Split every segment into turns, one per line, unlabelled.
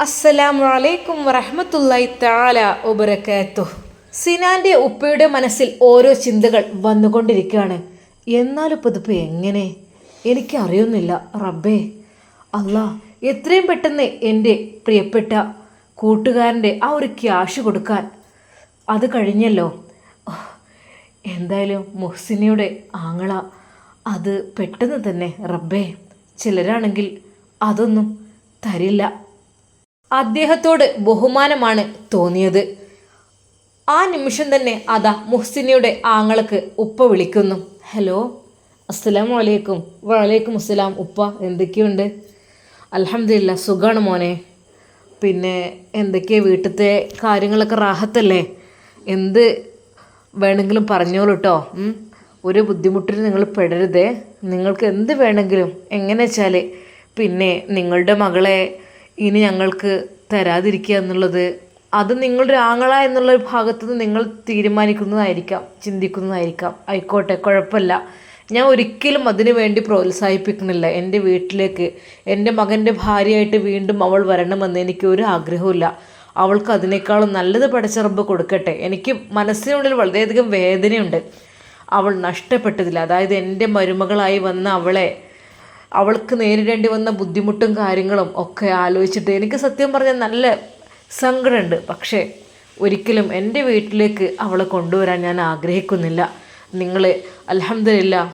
അസ്സലാമു അലൈക്കും വറഹമത്തല്ലായി താല ഒബരക്കാത്തു സിനാന്റെ ഉപ്പയുടെ മനസ്സിൽ ഓരോ ചിന്തകൾ വന്നുകൊണ്ടിരിക്കുകയാണ്. എന്നാലിപ്പോൾ ഇതിപ്പോൾ എങ്ങനെ? എനിക്ക് അറിയുന്നില്ല റബ്ബേ അല്ലാ എത്രയും പെട്ടെന്ന് എന്റെ പ്രിയപ്പെട്ട കൂട്ടുകാരന്റെ ആ ഒരു ക്യാഷ് കൊടുക്കാൻ. അത് കഴിഞ്ഞല്ലോ. എന്തായാലും മുഹ്സിനിയുടെ ആങ്ങള അത് പെട്ടെന്ന് തന്നെ. റബ്ബേ ചിലരാണെങ്കിൽ അതൊന്നും തരില്ല. അദ്ദേഹത്തോട് ബഹുമാനമാണ് തോന്നിയത്. ആ നിമിഷം തന്നെ അതാ മുഹ്സിനിയുടെ ആങ്ങളക്ക് ഉപ്പ വിളിക്കുന്നു. ഹലോ അസ്സലാം വലൈക്കും വലൈക്കും അസ്സലാം. ഉപ്പ എന്തൊക്കെയുണ്ട്? അലഹമില്ല സുഖമാണ് മോനെ. പിന്നെ എന്തൊക്കെയാണ് വീട്ടിലത്തെ കാര്യങ്ങളൊക്കെ റാഹത്തല്ലേ? എന്ത് വേണമെങ്കിലും പറഞ്ഞോളൂ കേട്ടോ ഒരു ബുദ്ധിമുട്ടിന് നിങ്ങൾ പെടരുതേ. നിങ്ങൾക്ക് എന്ത് വേണമെങ്കിലും എങ്ങനെ വെച്ചാൽ പിന്നെ നിങ്ങളുടെ മകളെ ഇനി ഞങ്ങൾക്ക് തരാതിരിക്കുക എന്നുള്ളത് അത് നിങ്ങളുടെ ആങ്ങള എന്നുള്ള ഭാഗത്തു നിന്ന് നിങ്ങൾ തീരുമാനിക്കുന്നതായിരിക്കാം ചിന്തിക്കുന്നതായിരിക്കാം. ആയിക്കോട്ടെ കുഴപ്പമില്ല. ഞാൻ ഒരിക്കലും അതിനു വേണ്ടി പ്രോത്സാഹിപ്പിക്കുന്നില്ല. എന്റെ വീട്ടിലേക്ക് എന്റെ മകന്റെ ഭാര്യയായിട്ട് വീണ്ടും അവൾ വരണമെന്ന് എനിക്ക് ഒരു ആഗ്രഹമില്ല അവൾക്ക് അതിനേക്കാളും നല്ലത് പടച്ചിറമ്പ് കൊടുക്കട്ടെ. എനിക്ക് മനസ്സിനുള്ളിൽ വളരെയധികം വേദനയുണ്ട്. അവൾ നഷ്ടപ്പെട്ടതില്ല അതായത് എന്റെ മരുമകളായി വന്ന അവളെ അവൾക്ക് നേരിടേണ്ടി വന്ന ബുദ്ധിമുട്ടും കാര്യങ്ങളും ഒക്കെ ആലോചിച്ചിട്ട് എനിക്ക് സത്യം പറഞ്ഞാൽ നല്ല സങ്കടമുണ്ട്. പക്ഷേ ഒരിക്കലും എന്റെ വീട്ടിലേക്ക് അവളെ കൊണ്ടുവരാൻ ഞാൻ ആഗ്രഹിക്കുന്നില്ല. നിങ്ങൾ അലഹമില്ല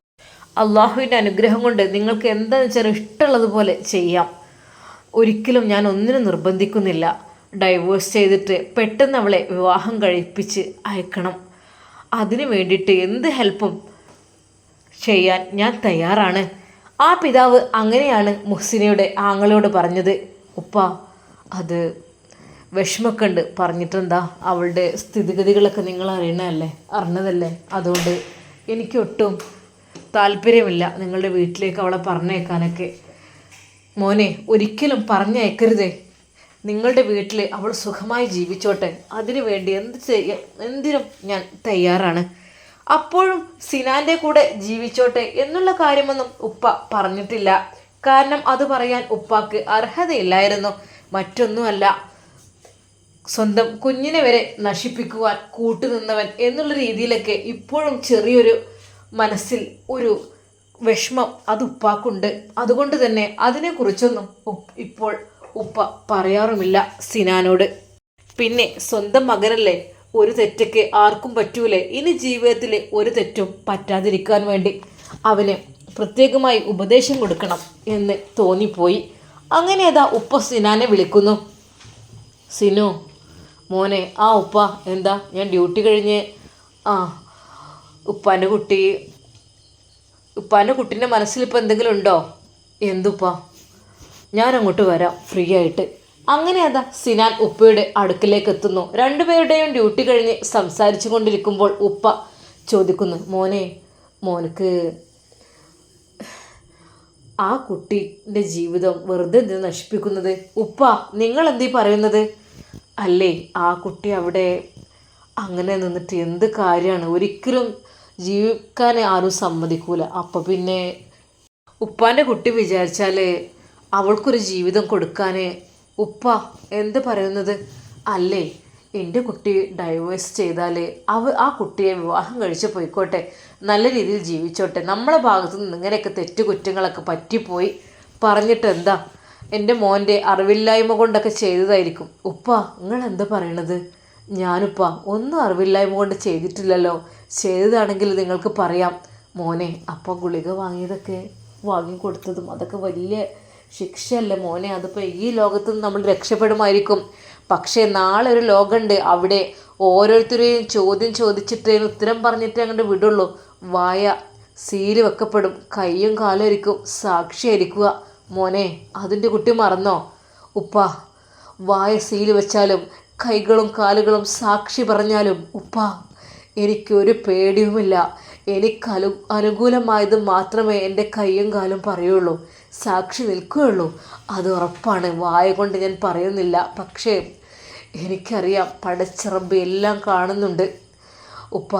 അള്ളാഹുവിന്റെ അനുഗ്രഹം കൊണ്ട് നിങ്ങൾക്ക് എന്താണെന്ന് വെച്ചാൽ ഇഷ്ടമുള്ളതുപോലെ ചെയ്യാം. ഒരിക്കലും ഞാൻ ഒന്നിനും നിർബന്ധിക്കുന്നില്ല. ഡൈവേഴ്സ് ചെയ്തിട്ട് പെട്ടെന്ന് അവളെ വിവാഹം കഴിപ്പിച്ച് അയക്കണം. അതിനു വേണ്ടിയിട്ട് എന്ത് ഹെൽപ്പും ചെയ്യാൻ ഞാൻ തയ്യാറാണ്. ആ പിതാവ് അങ്ങനെയാണ് മുഹ്സിനയുടെ ആങ്ങളോട് പറഞ്ഞത്. ഉപ്പ അത് വിഷമക്കുണ്ട് പറഞ്ഞിട്ടെന്താ? അവളുടെ സ്ഥിതിഗതികളൊക്കെ നിങ്ങൾ അറിയണതല്ലേ? അറിഞ്ഞതല്ലേ? അതുകൊണ്ട് എനിക്കൊട്ടും താല്പര്യമില്ല നിങ്ങളുടെ വീട്ടിലേക്ക് അവളെ പറഞ്ഞേക്കാനൊക്കെ മോനെ ഒരിക്കലും പറഞ്ഞയക്കരുതേ. നിങ്ങളുടെ വീട്ടിൽ അവൾ സുഖമായി ജീവിച്ചോട്ടെ. അതിനു വേണ്ടി എന്ത് ചെയ്യ എന്തിനും ഞാൻ തയ്യാറാണ്. അപ്പോഴും സിനാന്റെ കൂടെ ജീവിച്ചോട്ടെ എന്നുള്ള കാര്യമൊന്നും ഉപ്പ പറഞ്ഞിട്ടില്ല. കാരണം അത് പറയാൻ ഉപ്പാക്ക് അർഹതയില്ലായിരുന്നു. മറ്റൊന്നുമല്ല സ്വന്തം കുഞ്ഞിനെ വരെ നശിപ്പിക്കുവാൻ കൂട്ടുനിന്നവൻ എന്നുള്ള രീതിയിലൊക്കെ ഇപ്പോഴും ചെറിയൊരു മനസ്സിൽ ഒരു വിഷമം അത് ഉപ്പാക്കുണ്ട്. അതുകൊണ്ട് തന്നെ അതിനെക്കുറിച്ചൊന്നും ഇപ്പോൾ ഉപ്പ പറയാറുമില്ല സിനാനോട്. പിന്നെ സ്വന്തം മകനല്ലേ? ഒരു തെറ്റൊക്കെ ആർക്കും പറ്റൂലേ. ഇനി ജീവിതത്തിൽ ഒരു തെറ്റും പറ്റാതിരിക്കാൻ വേണ്ടി അവന് പ്രത്യേകമായി ഉപദേശം കൊടുക്കണം എന്ന് തോന്നിപ്പോയി. അങ്ങനെ അതാ ഉപ്പ സിനാനെ വിളിക്കുന്നു. സിനു മോനെ ആ ഉപ്പ എന്താ? ഞാൻ ഡ്യൂട്ടി കഴിഞ്ഞ് ആ ഉപ്പാന്റെ കുട്ടി ഉപ്പാന്റെ കുട്ടീന്റെ മനസ്സിലിപ്പോൾ എന്തെങ്കിലും ഉണ്ടോ? എന്തുപ്പാ? ഞാനങ്ങോട്ട് വരാം ഫ്രീ ആയിട്ട്. അങ്ങനെ അതാ സിനാൻ ഉപ്പയുടെ അടുക്കിലേക്ക് എത്തുന്നു. രണ്ടുപേരുടെയും ഡ്യൂട്ടി കഴിഞ്ഞ് സംസാരിച്ചു കൊണ്ടിരിക്കുമ്പോൾ ഉപ്പ ചോദിക്കുന്നു മോനെ മോനക്ക് ആ കുട്ടിന്റെ ജീവിതം വെറുതെ എന്തിനു നശിപ്പിക്കുന്നത്? ഉപ്പ നിങ്ങൾ എന്തീ പറയുന്നത്? അല്ലേ ആ കുട്ടി അവിടെ അങ്ങനെ നിന്നിട്ട് എന്ത് കാര്യമാണ്? ഒരിക്കലും ജീവിക്കാൻ ആരും സമ്മതിക്കൂല. അപ്പം പിന്നെ ഉപ്പാന്റെ കുട്ടി വിചാരിച്ചാൽ അവൾക്കൊരു ജീവിതം കൊടുക്കാൻ ഉപ്പ എന്ത് പറയുന്നത്? അല്ലേ എന്റെ കുട്ടി ഡൈവേഴ്സ് ചെയ്താൽ അവ ആ കുട്ടിയെ വിവാഹം കഴിച്ച് പോയിക്കോട്ടെ. നല്ല രീതിയിൽ ജീവിച്ചോട്ടെ. നമ്മളെ ഭാഗത്തു നിന്ന് ഇങ്ങനെയൊക്കെ തെറ്റുകുറ്റങ്ങളൊക്കെ പറ്റിപ്പോയി. പറഞ്ഞിട്ട് എന്താ? എന്റെ മോന്റെ അറിവില്ലായ്മ കൊണ്ടൊക്കെ ചെയ്തതായിരിക്കും. ഉപ്പ നിങ്ങൾ എന്താ പറയണത്? ഞാനുപ്പ ഒന്നും അറിവില്ലായ്മ കൊണ്ട് ചെയ്തിട്ടില്ലല്ലോ. ചെയ്തതാണെങ്കിൽ നിങ്ങൾക്ക് പറയാം. മോനെ അപ്പോൾ ഗുളിക വാങ്ങിയതൊക്കെ വാങ്ങി കൊടുത്തതും അതൊക്കെ വലിയ ശിക്ഷയല്ലേ മോനെ? അതിപ്പോൾ ഈ ലോകത്ത് നിന്ന് നമ്മൾ രക്ഷപ്പെടുമായിരിക്കും. പക്ഷേ നാളെ ഒരു ലോകമുണ്ട്. അവിടെ ഓരോരുത്തരെയും ചോദ്യം ചോദിച്ചിട്ട് ഉത്തരം പറഞ്ഞിട്ട് അങ്ങോട്ട് വിടുള്ളൂ. വായ സീൽ വെക്കപ്പെടും. കയ്യും കാലും ഇരിക്കും സാക്ഷിയായിരിക്കുക. മോനെ അതിന്റെ കുട്ടി മറന്നോ? ഉപ്പ വായ സീൽ വെച്ചാലും കൈകളും കാലുകളും സാക്ഷി പറഞ്ഞാലും ഉപ്പ എനിക്കൊരു പേടിയുമില്ല. എനിക്ക് അനു അനുകൂലമായത് മാത്രമേ എന്റെ കൈയും കാലും പറയുള്ളൂ. സാക്ഷി നിൽക്കുകയുള്ളൂ. അത് ഉറപ്പാണ്. വായ കൊണ്ട് ഞാൻ പറയുന്നില്ല. പക്ഷേ എനിക്കറിയാം പടച്ചിറമ്പ് എല്ലാം കാണുന്നുണ്ട്. ഉപ്പ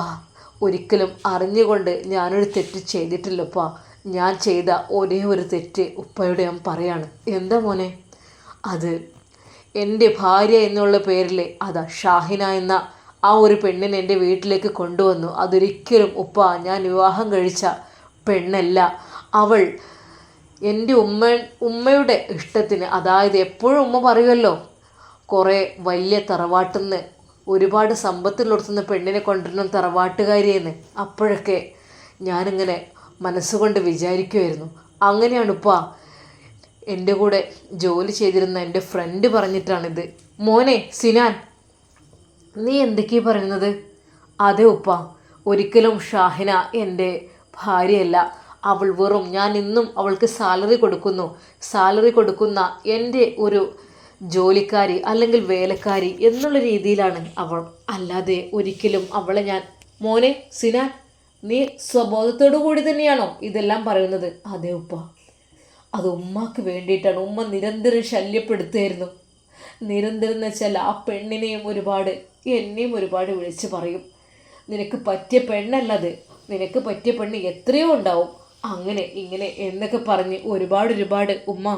ഒരിക്കലും അറിഞ്ഞുകൊണ്ട് ഞാനൊരു തെറ്റ് ചെയ്തിട്ടില്ല ഉപ്പ ഞാൻ ചെയ്ത ഒരേ ഒരു തെറ്റ് ഉപ്പയുടെ ഞാൻ പറയാണ്. എന്താ മോനെ? അത് എന്റെ ഭാര്യ എന്നുള്ള പേരിൽ അതാ ഷാഹിന എന്ന ആ ഒരു പെണ്ണിനെ എന്റെ വീട്ടിലേക്ക് കൊണ്ടുവന്നു. അതൊരിക്കലും ഉപ്പ ഞാൻ വിവാഹം കഴിച്ച പെണ്ണല്ല. അവൾ എന്റെ ഉമ്മ ഉമ്മയുടെ ഇഷ്ടത്തിന്. അതായത് എപ്പോഴും ഉമ്മ പറയുമല്ലോ കുറേ വലിയ തറവാട്ടിൽ ഒരുപാട് സമ്പത്തിലുറത്തുന്ന പെണ്ണിനെ കൊണ്ടുവരണം തറവാട്ടുകാരിയെന്ന്. അപ്പോഴൊക്കെ ഞാനിങ്ങനെ മനസ്സുകൊണ്ട് വിചാരിക്കുമായിരുന്നു അങ്ങനെയാണ് ഉപ്പ എന്റെ കൂടെ ജോലി ചെയ്തിരുന്ന എന്റെ ഫ്രണ്ട് പറഞ്ഞിട്ടാണിത്. മോനെ സിനാൻ നീ എന്തൊക്കെയാ പറയുന്നത്? അതെ ഉപ്പ ഒരിക്കലും ഷാഹിന എന്റെ ഭാര്യയല്ല. അവൾ വെറും ഞാൻ ഇന്നും അവൾക്ക് സാലറി കൊടുക്കുന്നു. സാലറി കൊടുക്കുന്ന എന്റെ ഒരു ജോലിക്കാരി അല്ലെങ്കിൽ വേലക്കാരി എന്നുള്ള രീതിയിലാണ് അവൾ. അല്ലാതെ ഒരിക്കലും അവളെ ഞാൻ മോനെ സിനാൻ നീ സ്വബോധത്തോടു കൂടി തന്നെയാണോ ഇതെല്ലാം പറയുന്നത്? അതെ ഉപ്പ. അത് ഉമ്മാക്ക് വേണ്ടിയിട്ടാണ്. ഉമ്മ നിരന്തരം ശല്യപ്പെടുത്തുമായിരുന്നു നിരന്തരം വെച്ചാൽ ആ പെണ്ണിനെയും ഒരുപാട് എന്നെയും ഒരുപാട് വിളിച്ച് പറയും. നിനക്ക് പറ്റിയ പെണ്ണല്ലത്. നിനക്ക് പറ്റിയ പെണ്ണ് എത്രയോ ഉണ്ടാവും. അങ്ങനെ ഇങ്ങനെ എന്നൊക്കെ പറഞ്ഞ് ഒരുപാട് ഒരുപാട് ഉമ്മ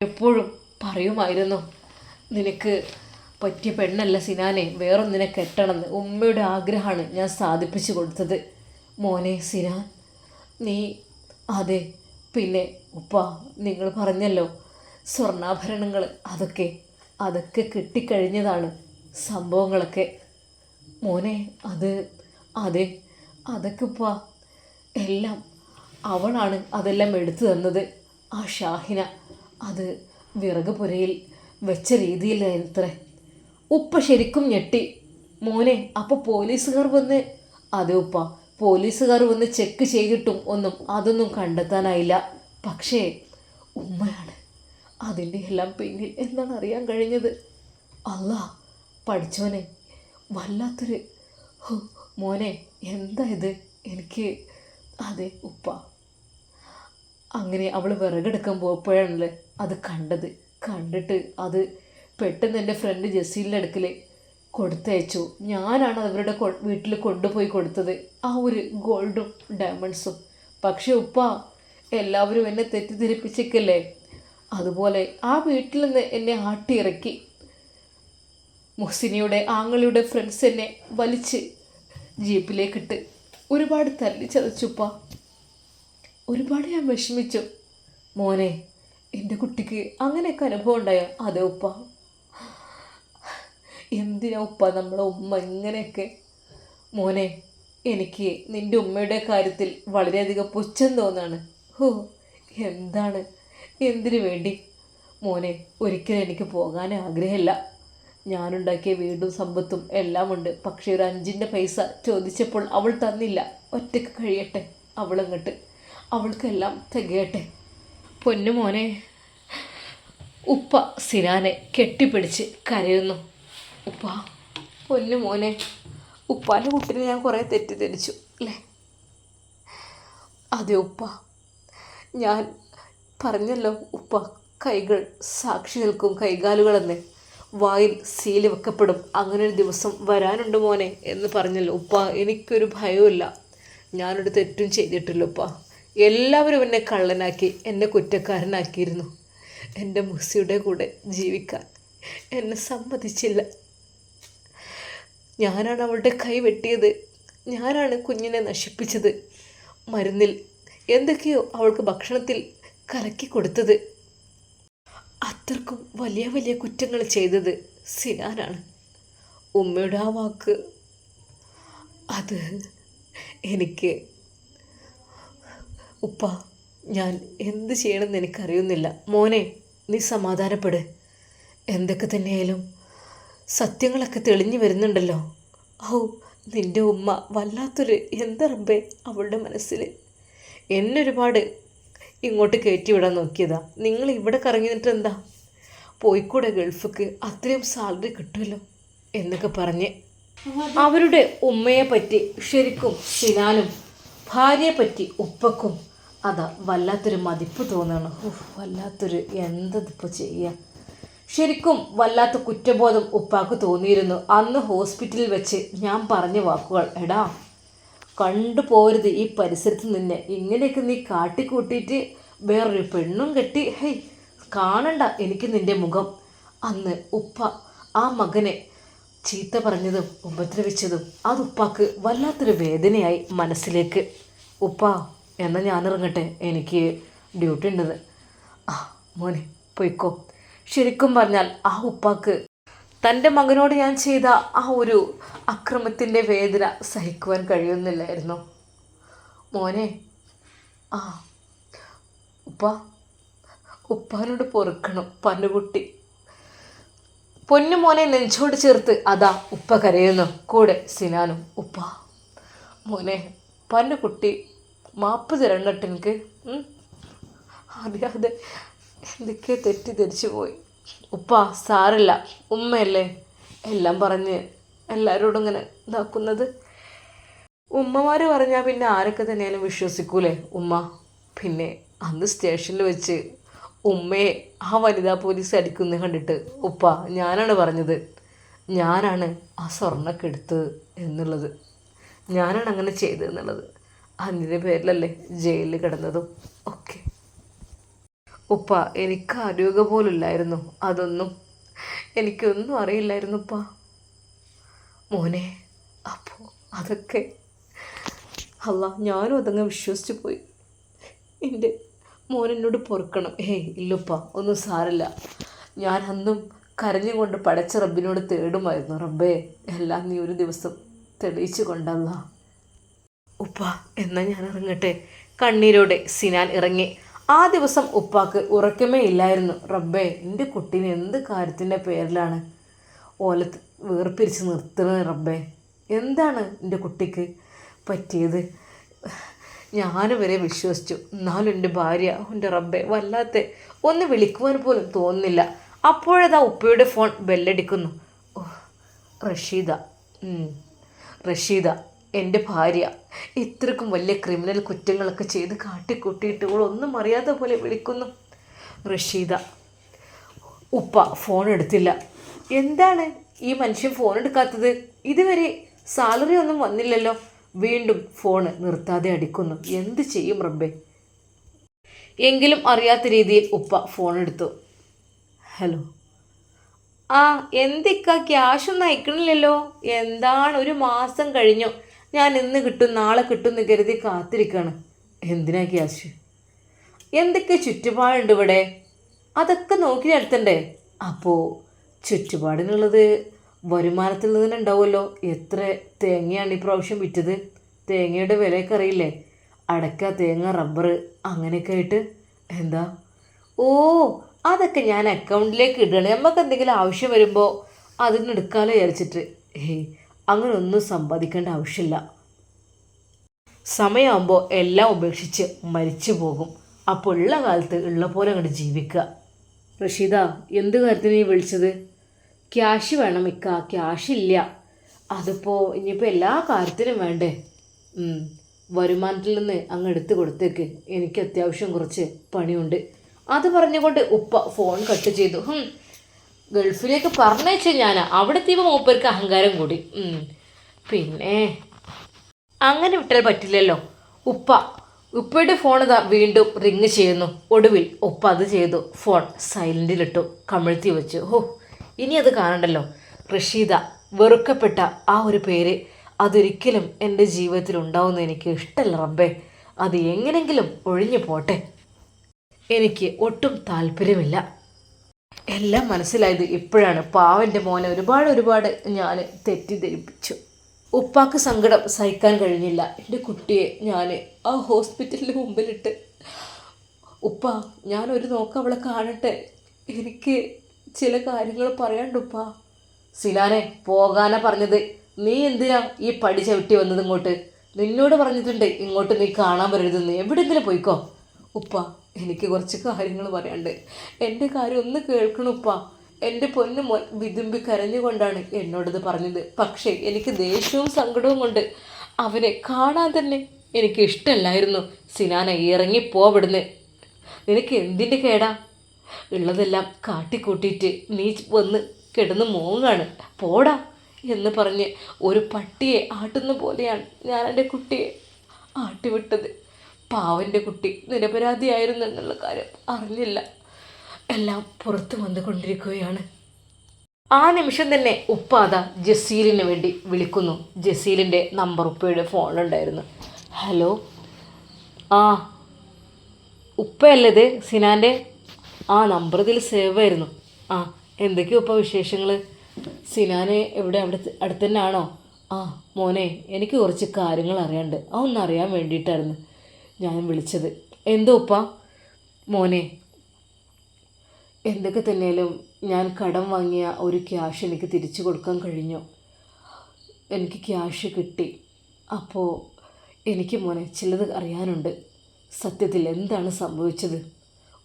എപ്പോഴും പറയുമായിരുന്നു നിനക്ക് പറ്റിയ പെണ്ണല്ല സിനാനെ വേറൊന്നിനെ കെട്ടണമെന്ന്. ഉമ്മയുടെ ആഗ്രഹമാണ് ഞാൻ സാധിപ്പിച്ചു കൊടുത്തത്. മോനെ സിനാൻ നീ അതെ പിന്നെ ഉപ്പ നിങ്ങൾ പറഞ്ഞല്ലോ സ്വർണാഭരണങ്ങൾ അതൊക്കെ അതൊക്കെ കിട്ടിക്കഴിഞ്ഞതാണ് സംഭവങ്ങളൊക്കെ. മോനെ അത് അതെ അതൊക്കെ ഉപ്പ എല്ലാം അവളാണ് അതെല്ലാം എടുത്തു തന്നത്. ആ ഷാഹിന അത് വിറക് പുരയിൽ വെച്ച രീതിയിലായിരുന്നത്രേ. ഉപ്പ ശരിക്കും ഞെട്ടി. മോനെ അപ്പോൾ പോലീസുകാർ വന്ന് അതെ ഉപ്പ പോലീസുകാർ വന്ന് ചെക്ക് ചെയ്തിട്ടും ഒന്നും അതൊന്നും കണ്ടെത്താനായില്ല. പക്ഷേ ഉമ്മയാണ് അതിന്റെ എല്ലാം പിന്നിൽ എന്നാണ് അറിയാൻ കഴിഞ്ഞത്. അല്ല പഠിച്ചോനെ വല്ലാത്തൊരു മോനെ എന്താ ഇത്? എനിക്ക് അതെ ഉപ്പ. അങ്ങനെ അവൾ വിറകെടുക്കാൻ പോയപ്പോഴാണല്ലേ അത് കണ്ടത്. കണ്ടിട്ട് അത് പെട്ടെന്ന് എന്റെ ഫ്രണ്ട് ജസീലിന്റെ അടുക്കൽ കൊടുത്തയച്ചു. ഞാനാണ് അവരുടെ വീട്ടിൽ കൊണ്ടുപോയി കൊടുത്തത്. ആ ഒരു ഗോൾഡും ഡയമണ്ട്സും പക്ഷേ ഉപ്പ എല്ലാവരും എന്നെ തെറ്റിദ്ധരിപ്പിച്ചേക്കല്ലേ? അതുപോലെ ആ വീട്ടിൽ നിന്ന് എന്നെ ആട്ടിയിറക്കി. മുഹ്സിനിയുടെ ആങ്ങളുടെ ഫ്രണ്ട്സ് എന്നെ വലിച്ച് ജീപ്പിലേക്കിട്ട് ഒരുപാട് തല്ലി ചതച്ചുപ്പ. ഒരുപാട് ഞാൻ വിഷമിച്ചു. മോനെ എന്റെ കുട്ടിക്ക് അങ്ങനെയൊക്കെ അനുഭവം ഉണ്ടായോ? അതെ ഉപ്പ. എന്തിനാ ഉപ്പ നമ്മളെ ഉമ്മ ഇങ്ങനെയൊക്കെ? മോനെ എനിക്ക് നിന്റെ ഉമ്മയുടെ കാര്യത്തിൽ വളരെയധികം പുച്ഛം തോന്നാണ്. ഹോ എന്താണ്? എന്തിനു വേണ്ടി? മോനെ ഒരിക്കലും എനിക്ക് പോകാൻ ആഗ്രഹമില്ല. ഞാനുണ്ടാക്കിയ വീടും സമ്പത്തും എല്ലാം ഉണ്ട് പക്ഷേ ഒരു അഞ്ചിന്റെ പൈസ ചോദിച്ചപ്പോൾ അവൾ തന്നില്ല. ഒറ്റയ്ക്ക് കഴിയട്ടെ അവളങ്ങട്ട്. അവൾക്കെല്ലാം തികയട്ടെ. പൊന്നു മോനെ ഉപ്പ സിനാനെ കെട്ടിപ്പിടിച്ച് കരയുന്നു. ഉപ്പ പൊന്നു മോനെ ഉപ്പാന്റെ കുട്ടിനെ ഞാൻ കുറേ തെറ്റിദ്ധരിച്ചു അല്ലേ? അതെ ഉപ്പ ഞാൻ പറഞ്ഞല്ലോ ഉപ്പ കൈകൾ സാക്ഷി നിൽക്കും കൈകാലുകളെന്ന് വായിൽ സീൽ വെക്കപ്പെടും. അങ്ങനെ ഒരു ദിവസം വരാനുണ്ട് മോനെ എന്ന് പറഞ്ഞല്ലോ ഉപ്പ. എനിക്കൊരു ഭയവുമില്ല. ഞാനൊരു തെറ്റും ചെയ്തിട്ടില്ല ഉപ്പ. എല്ലാവരും എന്നെ കള്ളനാക്കി എന്നെ കുറ്റക്കാരനാക്കിയിരുന്നു. എന്റെ മുസിയുടെ കൂടെ ജീവിക്കാൻ എന്നെ സമ്മതിച്ചില്ല. ഞാനാണ് അവളുടെ കൈ വെട്ടിയത്. ഞാനാണ് കുഞ്ഞിനെ നശിപ്പിച്ചത്. മരുന്നിൽ എന്തൊക്കെയോ അവൾക്ക് ഭക്ഷണത്തിൽ കലക്കി കൊടുത്തത്. അത്രക്കും വലിയ വലിയ കുറ്റങ്ങൾ ചെയ്തത് സിനാനാണ്. ഉമ്മയുടെ ആ വാക്ക്. അത് എനിക്ക് ഉപ്പ ഞാൻ എന്ത് ചെയ്യണമെന്ന് എനിക്കറിയുന്നില്ല. മോനെ നീ സമാധാനപ്പെട്. എന്തൊക്കെ തന്നെയായാലും സത്യങ്ങളൊക്കെ തെളിഞ്ഞു വരുന്നുണ്ടല്ലോ. ഔ നിന്റെ ഉമ്മ വല്ലാത്തൊരു എന്താ റബ്ബേ അവളുടെ മനസ്സിൽ എന്നെ ഒരുപാട് ഇങ്ങോട്ട് കയറ്റി വിടാൻ നോക്കിയതാ. നിങ്ങൾ ഇവിടെ കറങ്ങി നിന്നിട്ട് എന്താ? പോയിക്കൂടെ ഗൾഫിക്ക്? അത്രയും സാലറി കിട്ടുമല്ലോ എന്നൊക്കെ പറഞ്ഞ് അവരുടെ ഉമ്മയെ പറ്റി ശരിക്കും സിനാനും ഭാര്യയെ പറ്റി ഉപ്പക്കും അതാ വല്ലാത്തൊരു മതിപ്പ് തോന്നുകയാണ്. വല്ലാത്തൊരു എന്തതിപ്പോൾ ചെയ്യുക ശരിക്കും വല്ലാത്ത കുറ്റബോധം ഉപ്പാക്ക് തോന്നിയിരുന്നു. അന്ന് ഹോസ്പിറ്റലിൽ വെച്ച് ഞാൻ പറഞ്ഞ വാക്കുകൾ എടാ കണ്ടു പോരുത് ഈ പരിസരത്ത് നിന്നെ. ഇങ്ങനെയൊക്കെ നീ കാട്ടിക്കൂട്ടിയിട്ട് വേറൊരു പെണ്ണും കെട്ടി ഹേയ് കാണണ്ട എനിക്ക് നിന്റെ മുഖം. അന്ന് ഉപ്പ ആ മകനെ ചീത്ത പറഞ്ഞതും ഉപദ്രവിച്ചതും അത് ഉപ്പാക്ക് വല്ലാത്തൊരു വേദനയായി മനസ്സിലേക്ക്. ഉപ്പ എന്നാൽ ഞാനിറങ്ങട്ടെ എനിക്ക് ഡ്യൂട്ടി ഉണ്ടത് ആ മോനെ പൊയ്ക്കോ. ശരിക്കും പറഞ്ഞാൽ ആ ഉപ്പാക്ക് തന്റെ മകനോട് ഞാൻ ചെയ്ത ആ ഒരു അക്രമത്തിന്റെ വേദന സഹിക്കുവാൻ കഴിയുന്നില്ലായിരുന്നു. മോനെ ആ ഉപ്പ ഉപ്പാനോട് പൊറുക്കണം പന്നുകുട്ടി. പൊന്നു മോനെ നെഞ്ചോട് ചേർത്ത് അതാ ഉപ്പ കരയുന്നു. കൂടെ സിനാനും ഉപ്പ. മോനെ പന്നുകുട്ടി മാപ്പ് തരണ്ടട്ടെനിക്ക്? അറിയാതെ എന്തൊക്കെയോ തെറ്റിദ്ധരിച്ചു പോയി. ഉപ്പ സാറില്ല ഉമ്മയല്ലേ? എല്ലാം പറഞ്ഞ് എല്ലാവരോടും ഇങ്ങനെ ഇതാക്കുന്നത്. ഉമ്മമാർ പറഞ്ഞാൽ പിന്നെ ആരൊക്കെ തന്നെയാലും വിശ്വസിക്കൂലേ ഉമ്മ. പിന്നെ അന്ന് സ്റ്റേഷനിൽ വെച്ച് ഉമ്മയെ ആ വനിതാ പോലീസ് അടിക്കുന്ന കണ്ടിട്ട് ഉപ്പ ഞാനാണ് പറഞ്ഞത്. ഞാനാണ് ആ സ്വർണൊക്കെ എടുത്തത് എന്നുള്ളത്. ഞാനാണ് അങ്ങനെ ചെയ്തതെന്നുള്ളത്. അതിന്റെ പേരിലല്ലേ ജയിലിൽ കിടന്നതും ഒക്കെ. ഉപ്പ എനിക്ക് ആരോഗ്യ പോലില്ലായിരുന്നു അതൊന്നും എനിക്കൊന്നും അറിയില്ലായിരുന്നു ഉപ്പ മോനെ അപ്പോൾ അതൊക്കെ അല്ല ഞാനും അതങ്ങ് വിശ്വസിച്ച് പോയി. എന്റെ മോനെന്നോട് പൊറുക്കണം. ഏയ് ഇല്ലപ്പ ഒന്നും സാരല്ല. ഞാൻ അന്നും കരഞ്ഞുകൊണ്ട് പടച്ച റബ്ബിനോട് തേടുമായിരുന്നു. റബ്ബേ എല്ലാം നീ ഒരു ദിവസം തെളിയിച്ചു കൊണ്ടല്ല ഉപ്പ എന്നാൽ ഞാൻ ഇറങ്ങട്ടെ കണ്ണീരോടെ സിനാൻ ഇറങ്ങി. ആ ദിവസം ഉപ്പാക്ക് ഉറക്കമേ ഇല്ലായിരുന്നു. റബ്ബേ എന്റെ കുട്ടീനെ എന്ത് കാര്യത്തിന്റെ പേരിലാണ് ഓല വേർപിരിച്ച് നിർത്തുന്നത് റബ്ബേ? എന്താണ് എന്റെ കുട്ടിക്ക് പറ്റിയത്? ഞാൻ വരെ വിശ്വസിച്ചു. എന്നാലും എന്റെ ഭാര്യ എന്റെ റബ്ബെ വല്ലാത്ത ഒന്ന് വിളിക്കുവാൻ പോലും തോന്നുന്നില്ല. അപ്പോഴതാ ഉപ്പയുടെ ഫോൺ ബെല്ലടിക്കുന്നു. റഷീദ. റഷീദ. എന്റെ ഭാര്യ ഇത്രക്കും വലിയ ക്രിമിനൽ കുറ്റങ്ങളൊക്കെ ചെയ്ത് കാട്ടിക്കൂട്ടിയിട്ട് ഒന്നും അറിയാത്ത പോലെ വിളിക്കുന്നു. റഷീദ ഉപ്പ ഫോൺ എടുത്തില്ല. എന്താണ് ഈ മനുഷ്യൻ ഫോൺ എടുക്കാത്തത്? ഇതുവരെ സാലറി ഒന്നും വന്നില്ലല്ലോ. വീണ്ടും ഫോണ് നിർത്താതെ അടിക്കുന്നു. എന്ത് ചെയ്യും റബ്ബേ? എങ്കിലും അറിയാത്ത രീതിയിൽ ഉപ്പ ഫോൺ എടുത്തു. ഹലോ? ആ എന്തിക്ക? ക്യാഷ് ഒന്നും അയക്കണില്ലല്ലോ. എന്താണ്? ഒരു മാസം കഴിഞ്ഞു. ഞാൻ ഇന്ന് കിട്ടും നാളെ കിട്ടും എന്ന് കരുതി കാത്തിരിക്കുകയാണ് എന്തിനാ ക്യാഷ്? എന്തൊക്കെ ചുറ്റുപാടുണ്ട് ഇവിടെ? അതൊക്കെ നോക്കി നടത്തണ്ടേ? അപ്പോൾ ചുറ്റുപാടിനുള്ളത് വരുമാനത്തിൽ നിന്ന് ഉണ്ടാവുമല്ലോ. എത്ര തേങ്ങയാണ് ഈ പ്രാവശ്യം വിറ്റത്? തേങ്ങയുടെ വിലയൊക്കെ അറിയില്ലേ? അടക്ക തേങ്ങ റബ്ബർ അങ്ങനെയൊക്കെ ആയിട്ട്. എന്താ? ഓ അതൊക്കെ ഞാൻ അക്കൗണ്ടിലേക്ക് ഇടണം നമുക്ക് എന്തെങ്കിലും ആവശ്യം വരുമ്പോൾ അതിന് എടുക്കാമല്ലോ വിചാരിച്ചിട്ട്. ഏയ് അങ്ങനെ ഒന്നും സമ്പാദിക്കേണ്ട ആവശ്യമില്ല. സമയമാകുമ്പോൾ എല്ലാം ഉപേക്ഷിച്ച് മരിച്ചു പോകും. അപ്പോൾ ഉള്ള കാലത്ത് ഉള്ള പോലെ അങ്ങോട്ട് ജീവിക്കുക. റഷീദ എന്ത് കാര്യത്തിന് നീ വിളിച്ചത്? ക്യാഷ് വേണം ഇക്ക ക്യാഷ് ഇല്ല. അതിപ്പോൾ ഇനിയിപ്പോൾ എല്ലാ കാര്യത്തിനും വേണ്ടേ. വരുമാനത്തിൽ നിന്ന് അങ്ങ് എടുത്ത് കൊടുത്തേക്ക്. എനിക്ക് അത്യാവശ്യം കുറച്ച് പണിയുണ്ട്. അത് പറഞ്ഞുകൊണ്ട് ഉപ്പ ഫോൺ കട്ട് ചെയ്തു. ഗൾഫിലേക്ക് പറഞ്ഞയച്ച ഞാൻ അവിടെ എത്തിയപ്പോൾ മൂപ്പർക്ക് അഹങ്കാരം കൂടി. പിന്നെ അങ്ങനെ വിട്ടാൽ പറ്റില്ലല്ലോ. ഉപ്പ. ഉപ്പയുടെ ഫോൺ ഇതാ വീണ്ടും റിങ് ചെയ്യുന്നു. ഒടുവിൽ ഉപ്പ അത് ചെയ്തു. ഫോൺ സൈലന്റിലിട്ടു കമിഴ്ത്തി വെച്ചു. ഓ ഇനി അത് കാണണ്ടല്ലോ. റഷീദ വെറുക്കപ്പെട്ട ആ ഒരു പേര് അതൊരിക്കലും എന്റെ ജീവിതത്തിൽ ഉണ്ടാവുമെന്ന് എനിക്ക് ഇഷ്ടമല്ല റബ്ബേ. അത് എങ്ങനെങ്കിലും ഒഴിഞ്ഞു പോട്ടെ. എനിക്ക് ഒട്ടും താല്പര്യമില്ല. എല്ലാം മനസ്സിലായത് ഇപ്പോഴാണ്. പാവന്റെ മോനെ ഒരുപാട് ഒരുപാട് ഞാൻ തെറ്റിദ്ധരിപ്പിച്ചു. ഉപ്പാക്ക് സങ്കടം സഹിക്കാൻ കഴിഞ്ഞില്ല. എന്റെ കുട്ടിയെ ഞാൻ ആ ഹോസ്പിറ്റലിന് മുമ്പിലിട്ട് ഉപ്പ ഞാനൊരു നോക്ക് അവളെ കാണട്ടെ. എനിക്ക് ചില കാര്യങ്ങൾ പറയാണ്ട് ഉപ്പ. സിനാനെ പോകാനാ പറഞ്ഞത്. നീ എന്തിനാ ഈ പടി ചവിട്ടി വന്നത് ഇങ്ങോട്ട്? നിന്നോട് പറഞ്ഞിട്ടുണ്ട് ഇങ്ങോട്ട് നീ കാണാൻ വരരുതെന്ന്. എവിടെങ്കിലും പോയിക്കോ. ഉപ്പ എനിക്ക് കുറച്ച് കാര്യങ്ങൾ പറയാണ്ട് എന്റെ കാര്യം ഒന്ന് കേൾക്കണുപ്പാ എന്റെ പൊന്നു മോൻ വിതുമ്പി കരഞ്ഞുകൊണ്ടാണ് എന്നോടത് പറഞ്ഞത്. പക്ഷേ എനിക്ക് ദേഷ്യവും സങ്കടവും കൊണ്ട് അവനെ കാണാൻ തന്നെ എനിക്ക് ഇഷ്ടമല്ലായിരുന്നു സിനാന ഇറങ്ങിപ്പോവിടുന്ന് നിനക്ക് എന്തിന്റെ കേടാ? ഉള്ളതെല്ലാം കാട്ടിക്കൂട്ടിയിട്ട് നീ വന്ന് കിടന്ന് മോങ്ങാണ്. പോടാ എന്ന് പറഞ്ഞ് ഒരു പട്ടിയെ ആട്ടുന്ന പോലെയാണ് ഞാൻ എന്റെ കുട്ടിയെ ആട്ടിവിട്ടത്. പാവന്റെ കുട്ടി. നിരപരാധിയായിരുന്നു എന്നുള്ള കാര്യം അറിഞ്ഞില്ല. എല്ലാം പുറത്തു വന്നുകൊണ്ടിരിക്കുകയാണ്. ആ നിമിഷം തന്നെ ഉപ്പാത ജസീലിന് വേണ്ടി വിളിക്കുന്നു. ജസീലിന്റെ നമ്പർ ഉപ്പയുടെ ഫോണിലുണ്ടായിരുന്നു ഹലോ ആ ഉപ്പയല്ലേ സിനാന്റെ ആ നമ്പർ ഇതിൽ സേവ് ആയിരുന്നു. ആ എന്തൊക്കെയാ ഉപ്പ വിശേഷങ്ങൾ സിനാനെ എവിടെ? അവിടെ അടുത്ത് ആണോ ആ മോനെ എനിക്ക് കുറച്ച് കാര്യങ്ങൾ അറിയാണ്ട് അതൊന്നറിയാൻ വേണ്ടിയിട്ടായിരുന്നു. ഞാൻ വിളിച്ചത്. എന്തോ ഉപ്പ? മോനെ എന്തൊക്കെ തന്നെയാലും ഞാൻ കടം വാങ്ങിയ ഒരു ക്യാഷ് എനിക്ക് തിരിച്ചു കൊടുക്കാൻ കഴിഞ്ഞു. എനിക്ക് ക്യാഷ് കിട്ടി. അപ്പോൾ എനിക്ക് മോനെ ചിലത് അറിയാനുണ്ട്. സത്യത്തിൽ എന്താണ് സംഭവിച്ചത്?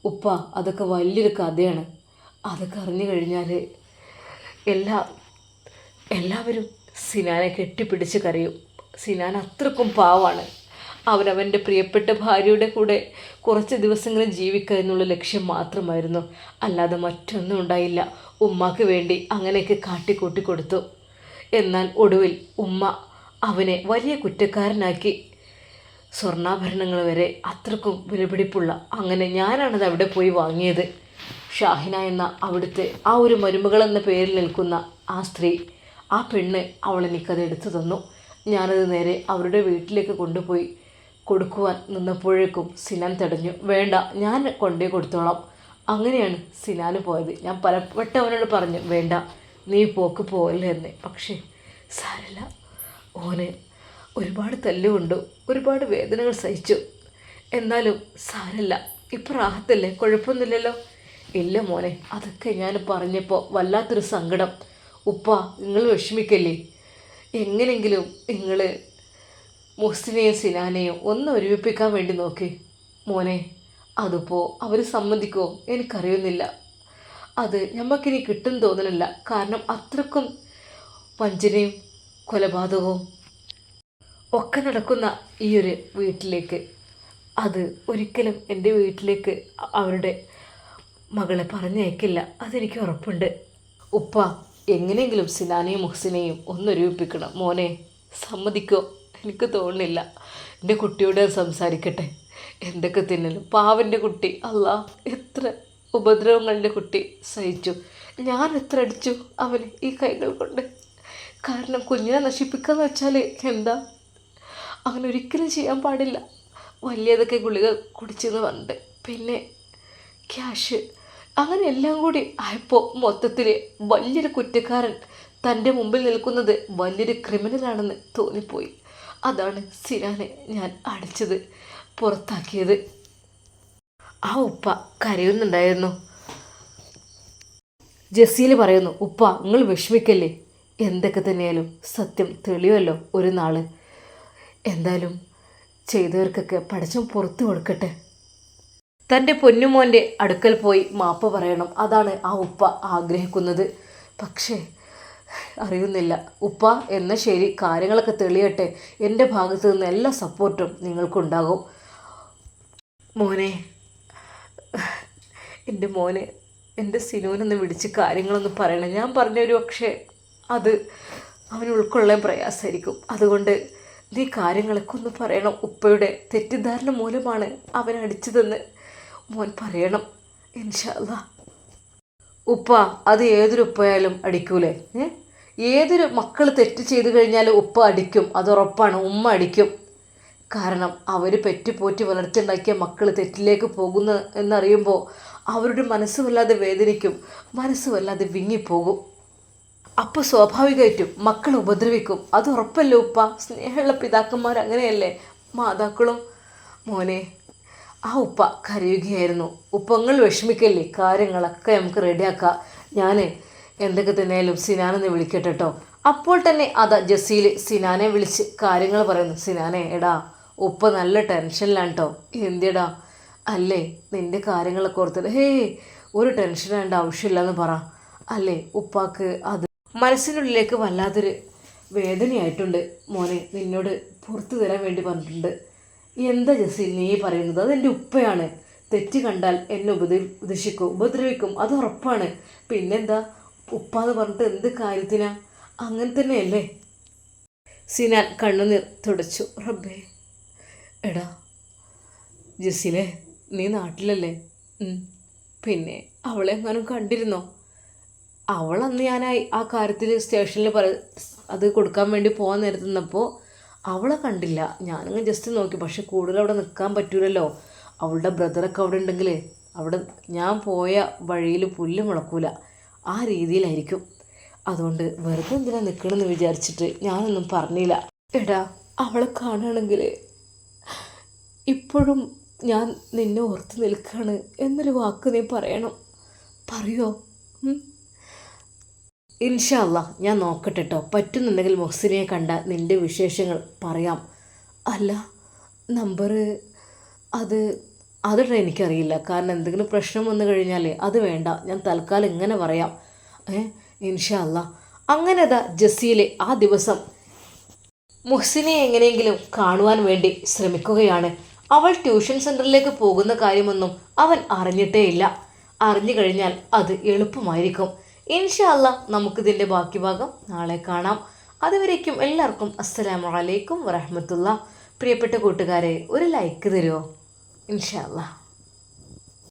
ഉപ്പ അതൊക്കെ വലിയൊരു കഥയാണ്. അതൊക്കെ അറിഞ്ഞു കഴിഞ്ഞാൽ എല്ലാ എല്ലാവരും സിനാനെ കെട്ടിപ്പിടിച്ച് കരയും. സിനാൻ അത്രക്കും പാവാണ്. അവനവന്റെ പ്രിയപ്പെട്ട ഭാര്യയുടെ കൂടെ കുറച്ച് ദിവസങ്ങളിൽ ജീവിക്കുക എന്നുള്ള ലക്ഷ്യം മാത്രമായിരുന്നു. അല്ലാതെ മറ്റൊന്നും ഉണ്ടായില്ല. ഉമ്മാക്ക് വേണ്ടി അങ്ങനെയൊക്കെ കാട്ടിക്കൂട്ടി കൊടുത്തു. എന്നാൽ ഒടുവിൽ ഉമ്മ അവനെ വലിയ കുറ്റക്കാരനാക്കി. സ്വർണാഭരണങ്ങൾ വരെ അത്രക്കും വിലപിടിപ്പുള്ള അങ്ങനെ ഞാനാണത് അവിടെ പോയി വാങ്ങിയത്. ഷാഹിന എന്ന അവിടുത്തെ ആ ഒരു മരുമകൾ എന്ന പേരിൽ നിൽക്കുന്ന ആ സ്ത്രീ ആ പെണ്ണ് അവളെനിക്കത് എടുത്തു തന്നു. ഞാനത് നേരെ അവരുടെ വീട്ടിലേക്ക് കൊണ്ടുപോയി. കൊടുക്കുവാൻ നിന്നപ്പോഴേക്കും സിനാൻ തടഞ്ഞു. വേണ്ട ഞാൻ കൊണ്ടേ കൊടുത്തോളാം. അങ്ങനെയാണ് സിനാന് പോയത്. ഞാൻ പലപ്പെട്ട അവനോട് പറഞ്ഞു വേണ്ട നീ പോക്ക് പോകല്ലേ എന്ന്. പക്ഷേ സാരല്ല. ഓന് ഒരുപാട് തല്ലുകൊണ്ടു ഒരുപാട് വേദനകൾ സഹിച്ചു. എന്നാലും സാരല്ല. ഇപ്പം റാഹത്തല്ലേ? കുഴപ്പമൊന്നുമില്ലല്ലോ. ഇല്ല മോനെ അതൊക്കെ ഞാൻ പറഞ്ഞപ്പോൾ വല്ലാത്തൊരു സങ്കടം. ഉപ്പ നിങ്ങൾ വിഷമിക്കല്ലേ? എങ്ങനെങ്കിലും നിങ്ങൾ മുഹ്സിനെയും സിനാനെയും ഒന്ന് ഒരുമിപ്പിക്കാൻ വേണ്ടി നോക്കി. മോനെ അതിപ്പോൾ അവർ സമ്മതിക്കുമോ എനിക്കറിയുന്നില്ല. അത് ഞമ്മക്കിനി കിട്ടും തോന്നണില്ല കാരണം അത്രക്കും വഞ്ചനയും കൊലപാതകവും ഒക്കെ നടക്കുന്ന ഈ ഒരു വീട്ടിലേക്ക്. അത് ഒരിക്കലും എന്റെ വീട്ടിലേക്ക് അവരുടെ മകളെ പറഞ്ഞയക്കില്ല. അതെനിക്ക് ഉറപ്പുണ്ട്. ഉപ്പ എങ്ങനെയെങ്കിലും സിനാനെയും മുഹ്സിനെയും ഒന്നൊരുമിപ്പിക്കണം മോനെ സമ്മതിക്കോ? എനിക്ക് തോന്നുന്നില്ല. എന്റെ കുട്ടിയോട് സംസാരിക്കട്ടെ? എന്തൊക്കെ തിന്നലും? പാവന്റെ കുട്ടി. അല്ല എത്ര ഉപദ്രവങ്ങളുടെ കുട്ടി സഹിച്ചു. ഞാൻ എത്ര അടിച്ചു അവന് ഈ കൈകൾ കൊണ്ട്? കാരണം കുഞ്ഞിനെ നശിപ്പിക്കാന്ന് വെച്ചാൽ എന്താ? അങ്ങനെ ഒരിക്കലും ചെയ്യാൻ പാടില്ല. വലിയതൊക്കെ ഗുളിക കുടിച്ചെന്ന് പറഞ്ഞിട്ട് പിന്നെ ക്യാഷ്. അങ്ങനെ എല്ലാം കൂടി ആയപ്പോൾ മൊത്തത്തിൽ വലിയൊരു കുറ്റക്കാരൻ തന്റെ മുമ്പിൽ നിൽക്കുന്നത് വലിയൊരു ക്രിമിനലാണെന്ന് തോന്നിപ്പോയി. അതാണ് സിനാനെ ഞാൻ അടിച്ചത് പുറത്താക്കിയത്. ആ ഉപ്പ കരയുന്നുണ്ടായിരുന്നു. ജസീൽ പറയുന്നു ഉപ്പ നിങ്ങൾ വിഷമിക്കല്ലേ? എന്തൊക്കെ തന്നെയാലും സത്യം തെളിയുമല്ലോ ഒരു നാൾ എന്തായാലും ചെയ്തവർക്കൊക്കെ പഠിച്ചും പുറത്തു കൊടുക്കട്ടെ. തന്റെ പൊന്നുമോന്റെ അടുക്കൽ പോയി മാപ്പ് പറയണം. അതാണ് ആ ഉപ്പ ആഗ്രഹിക്കുന്നത്. പക്ഷേ അറിയുന്നില്ല. ഉപ്പ എന്ന ശരി. കാര്യങ്ങളൊക്കെ തെളിയട്ടെ. എന്റെ ഭാഗത്തു നിന്ന് എല്ലാ സപ്പോർട്ടും നിങ്ങൾക്കുണ്ടാകും. മോനെ എന്റെ മോനെ എന്റെ സിനുവിനൊന്ന് വിളിച്ച് കാര്യങ്ങളൊന്ന് പറയണം. ഞാൻ പറഞ്ഞൊരു പക്ഷേ അത് അവന് ഉൾക്കൊള്ളാൻ പ്രയാസമായിരിക്കും. അതുകൊണ്ട് നീ കാര്യങ്ങളൊക്കെ ഒന്ന് പറയണം. ഉപ്പയുടെ തെറ്റിദ്ധാരണ മൂലമാണ് അവൻ അടിച്ചതെന്ന് മോൻ പറയണം. ഇൻഷല്ല ഉപ്പ അത് ഏതൊരു ഉപ്പയായാലും അടിക്കൂലേ? ഏ? ഏതൊരു മക്കൾ തെറ്റ് ചെയ്തു കഴിഞ്ഞാൽ ഉപ്പ അടിക്കും അത് ഉറപ്പാണ് ഉമ്മ അടിക്കും. കാരണം അവർ പെറ്റുപോറ്റി വളർത്തിയുണ്ടാക്കിയ മക്കൾ തെറ്റിലേക്ക് പോകുന്ന എന്നറിയുമ്പോൾ അവരുടെ മനസ്സ് വല്ലാതെ വേദനിക്കും മനസ്സ് വല്ലാതെ വിങ്ങിപ്പോകും. അപ്പോൾ സ്വാഭാവികമായിട്ടും മക്കൾ ഉപദ്രവിക്കും. അത് ഉറപ്പല്ലേ ഉപ്പ? സ്നേഹമുള്ള പിതാക്കന്മാർ അങ്ങനെയല്ലേ? മാതാക്കളും. മോനെ ആ ഉപ്പ കരയുകയായിരുന്നു. ഉപ്പങ്ങൾ വിഷമിക്കല്ലേ? കാര്യങ്ങളൊക്കെ നമുക്ക് റെഡിയാക്കാം ഞാൻ എന്തൊക്കെ തന്നെയാലും സിനാനെന്ന് വിളിക്കട്ടെ കേട്ടോ അപ്പോൾ തന്നെ അതാ ജസീൽ സിനാനെ വിളിച്ച് കാര്യങ്ങൾ പറയുന്നു. സിനാനെ എടാ ഉപ്പ നല്ല ടെൻഷനിലാണ് കേട്ടോ എന്തിടാ? അല്ലേ നിന്റെ കാര്യങ്ങളൊക്കെ ഓർത്തിട്ട് ഹേ ഒരു ടെൻഷൻ വേണ്ട ആവശ്യമില്ലെന്ന് പറ. അല്ലേ ഉപ്പാക്ക് അത് മനസ്സിനുള്ളിലേക്ക് വല്ലാത്തൊരു വേദനയായിട്ടുണ്ട്. മോനെ നിന്നോട് പുറത്തു തരാൻ വേണ്ടി പറഞ്ഞിട്ടുണ്ട്. എന്താ ജസീൽ നീ പറയുന്നത്? അതെന്റെ ഉപ്പയാണ്. തെറ്റ് കണ്ടാൽ എന്നെ ഉപദ്രവിക്കും ഉപദ്രവിക്കും. അത് ഉറപ്പാണ്. പിന്നെന്താ? ഉപ്പ എന്ന് പറഞ്ഞിട്ട് എന്ത് കാര്യത്തിനാ? അങ്ങനെ തന്നെയല്ലേ? സിനാൻ കണ്ണുനീർ തുടച്ചു. റബ്ബേ. എടാ ജസിലെ നീ നാട്ടിലല്ലേ. പിന്നെ അവളെ എങ്ങാനും കണ്ടിരുന്നോ? അവളന്ന് ആ- ആ കാര്യത്തിൽ സ്റ്റേഷനിൽ പറ അത് കൊടുക്കാൻ വേണ്ടി പോകാൻ നേരത്ത് നിന്നപ്പോൾ അവളെ കണ്ടില്ല. ഞാനങ്ങ് ജസ്റ്റ് നോക്കി. പക്ഷെ കൂടുതൽ അവിടെ നിൽക്കാൻ പറ്റൂലല്ലോ. അവളുടെ ബ്രദറൊക്കെ അവിടെ ഉണ്ടെങ്കിൽ അവിടെ ഞാൻ പോയ വഴിയിൽ പുല്ല് മുളക്കൂല. ആ രീതിയിലായിരിക്കും. അതുകൊണ്ട് വെറുതെ എന്തിനാ നിൽക്കണമെന്ന് വിചാരിച്ചിട്ട് ഞാനൊന്നും പറഞ്ഞില്ല. എടാ അവളെ കാണുകയാണെങ്കിൽ ഇപ്പോഴും ഞാൻ നിന്നെ ഓർത്ത് നിൽക്കുകയാണ് എന്നൊരു വാക്ക് നീ പറയണം. പറയോ? ഇൻഷല്ല ഞാൻ നോക്കട്ടെ കേട്ടോ പറ്റുന്നുണ്ടെങ്കിൽ മൊഹ്സിനെ കണ്ട നിന്റെ വിശേഷങ്ങൾ പറയാം. അല്ല നമ്പർ അത് അതിട്ട് എനിക്കറിയില്ല. കാരണം എന്തെങ്കിലും പ്രശ്നം വന്നു കഴിഞ്ഞാൽ അത് വേണ്ട. ഞാൻ തൽക്കാലം ഇങ്ങനെ പറയാം. ഏ ഇൻഷല്ല അങ്ങനെ അതാ ജസീലെ ആ ദിവസം. മുഹ്സിനെ എങ്ങനെയെങ്കിലും കാണുവാൻ വേണ്ടി ശ്രമിക്കുകയാണ്. അവൾ ട്യൂഷൻ സെന്ററിലേക്ക് പോകുന്ന കാര്യമൊന്നും അവൻ അറിഞ്ഞിട്ടേയില്ല. അറിഞ്ഞു കഴിഞ്ഞാൽ അത് എളുപ്പമായിരിക്കും. ഇൻഷാല്ല നമുക്കിതിന്റെ ബാക്കി ഭാഗം നാളെ കാണാം. അതുവരേക്കും എല്ലാവർക്കും അസ്സലാമു അലൈക്കും വറഹമത്തുള്ള. പ്രിയപ്പെട്ട കൂട്ടുകാരെ ഒരു ലൈക്ക് തരുമോ ഇൻഷാല്ല